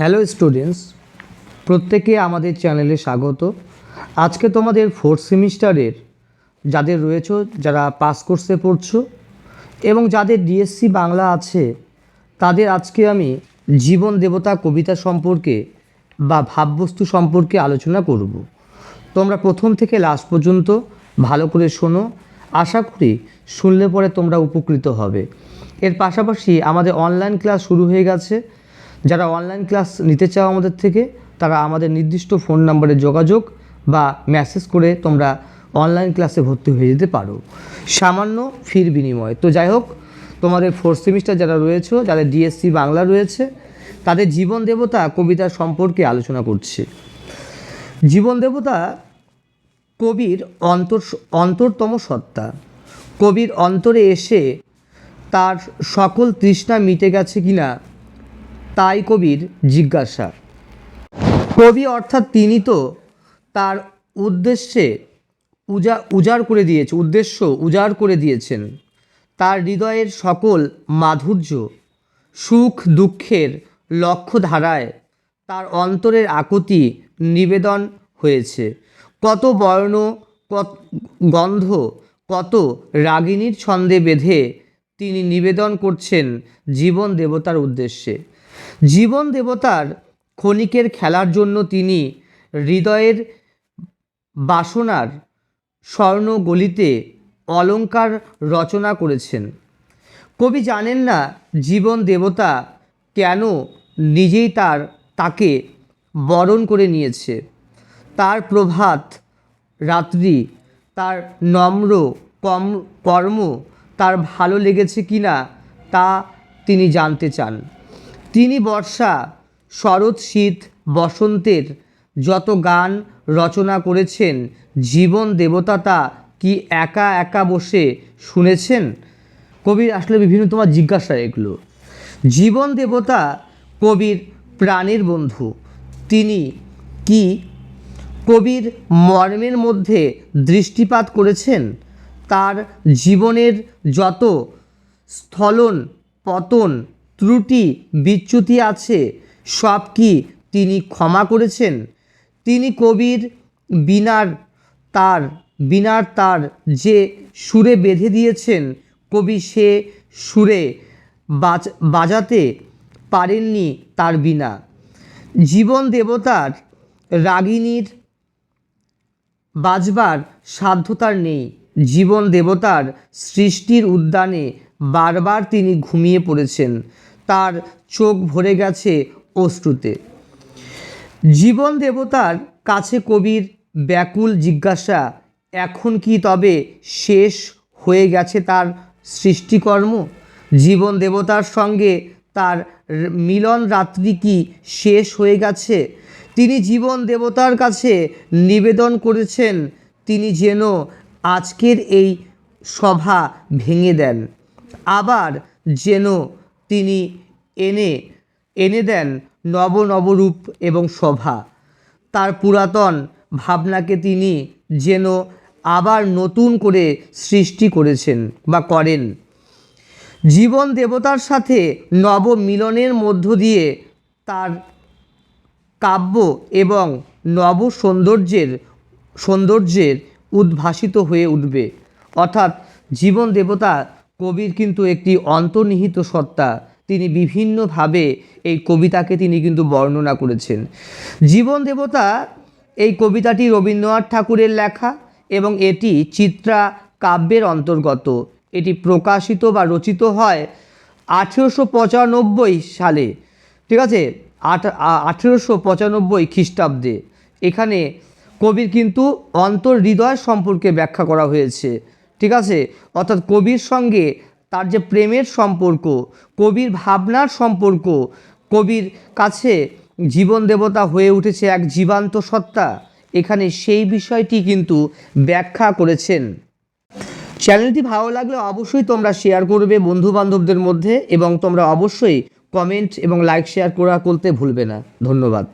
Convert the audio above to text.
Hello students, প্রত্যেকে আমাদের চ্যানেলে স্বাগত। আজকে তোমাদের ফোর্থ সেমিস্টারের যাদের রয়েছে, যারা পাস কোর্সে পড়ছো এবং যাদের ডিএসসি বাংলা আছে, তাদের আজকে আমি জীবন দেবতা কবিতা সম্পর্কে বা ভাববস্তু সম্পর্কে আলোচনা করব। তোমরা প্রথম থেকে লাস্ট পর্যন্ত ভালো করে শোনো। আশা করি শুনলে পরে তোমরা উপকৃত হবে। এর পাশাপাশি আমাদের অনলাইন ক্লাস শুরু হয়ে গেছে। যারা অনলাইন ক্লাস নিতে চাও আমাদের থেকে, তারা আমাদের নির্দিষ্ট ফোন নম্বরে যোগাযোগ বা মেসেজ করে তোমরা অনলাইন ক্লাসে ভর্তি হয়ে যেতে পারো। সামান্য ফির বিনিময়। তো যাই হোক, তোমাদের ফোর্থ সেমিস্টার যারা রয়েছে, যাদের ডিএসসি বাংলা রয়েছে, তাদের জীবন দেবতা কবিতার সম্পর্কে আলোচনা করছে। জীবন দেবতা কবির অন্তর, অন্তরতম সত্তা। কবির অন্তরে এসে তার সকল তৃষ্ণা মিটে গেছে কিনা তাই কবির জিজ্ঞাসা। কবি অর্থাৎ তিনি তো তার উদ্দেশ্যে উজা, উজাড় করে দিয়েছে, উদ্দেশ্য উজাড় করে দিয়েছেন। তার হৃদয়ের সকল মাধুর্য, সুখ দুঃখের লক্ষ্য ধারায় তার অন্তরের আকুতি নিবেদন হয়েছে। কত বর্ণ, কত গন্ধ, কত রাগিনীর ছন্দে বেঁধে তিনি নিবেদন করছেন জীবন দেবতার উদ্দেশ্যে। জীবন দেবতার ক্ষণিকের খেলার জন্য তিনি হৃদয়ের বাসনার স্বর্ণ গলিতে অলঙ্কার রচনা করেছেন। কবি জানেন না জীবন দেবতা কেন নিজেই তার, তাকে বরণ করে নিয়েছে। তার প্রভাত রাত্রি, তার নম্র কম, কর্ম, তার ভালো লেগেছে কি না তা তিনি জানতে চান। তিনি বর্ষা, শরৎ শীত, বসন্তের যত গান রচনা করেছেন, জীবন দেবতা তা কি একা একা বসে শুনেছেন? কবির আসলে বিভিন্ন তোমার জিজ্ঞাসা এগুলো। জীবন দেবতা কবির প্রাণের বন্ধু। তিনি কি কবির মর্মের মধ্যে দৃষ্টিপাত করেছেন? তার জীবনের যত স্থলন, পতন ত্রুটি বিচ্যুতি আছে, সব কি তিনি ক্ষমা করেছেন? তিনি কবির বিনার তার বিনার তার যে সুরে বেঁধে দিয়েছেন, কবি সে সুরে বাজ, বাজাতে পারেননি তার বিনা। জীবন দেবতার রাগিনীর বাজবার সাধ্যতার নেই। জীবন দেবতার সৃষ্টির উদ্যানে বারবার তিনি ঘুমিয়ে পড়েছেন। তার চোখ ভরে গেছে অশ্রুতে। জীবন দেবতার কাছে কবির ব্যাকুল জিজ্ঞাসা, এখন কি তবে শেষ হয়ে গেছে তার সৃষ্টিকর্ম? জীবন দেবতার সঙ্গে তার মিলন রাত্রি কি শেষ হয়ে গেছে? তিনি জীবন দেবতার কাছে নিবেদন করেছেন, তিনি যেন আজকের এই সভা ভেঙে দেন। আবার যেন তিনি এনে এনে দেন নব নবরূপ এবং সভা তার পুরাতন ভাবনাকে তিনি যেন আবার নতুন করে সৃষ্টি করেছেন বা করেন। জীবন দেবতার সাথে নব মিলনের মধ্য দিয়ে তার কাব্য এবং নব সৌন্দর্যের সৌন্দর্যের উদ্ভাসিত হয়ে উঠবে। অর্থাৎ জীবন দেবতা কবির কিন্তু একটি অন্তর্নিহিত সত্তা। তিনি বিভিন্নভাবে এই কবিতাকে তিনি কিন্তু বর্ণনা করেছেন। জীবন দেবতা, এই কবিতাটি রবীন্দ্রনাথ ঠাকুরের লেখা এবং এটি চিত্রা কাব্যের অন্তর্গত। এটি প্রকাশিত বা রচিত হয় আঠেরোশো পঁচানব্বই সালে, ঠিক আছে? আট আঠেরোশো পঁচানব্বই খ্রিস্টাব্দে। এখানে কবির কিন্তু অন্তর হৃদয় সম্পর্কে ব্যাখ্যা করা হয়েছে। ঠিক আছে? অর্থাৎ কবির সঙ্গে তার যে প্রেমের সম্পর্ক, কবির ভাবনার সম্পর্ক, কবির কাছে জীবন দেবতা হয়ে উঠেছে এক জীবান্ত সত্তা। এখানে সেই বিষয়টি কিন্তু ব্যাখ্যা করেছেন। চ্যানেলটি ভালো লাগলে অবশ্যই তোমরা শেয়ার করবে বন্ধু বান্ধবদের মধ্যে এবং তোমরা অবশ্যই কমেন্ট এবং লাইক শেয়ার করা করতে ভুলবে না। ধন্যবাদ।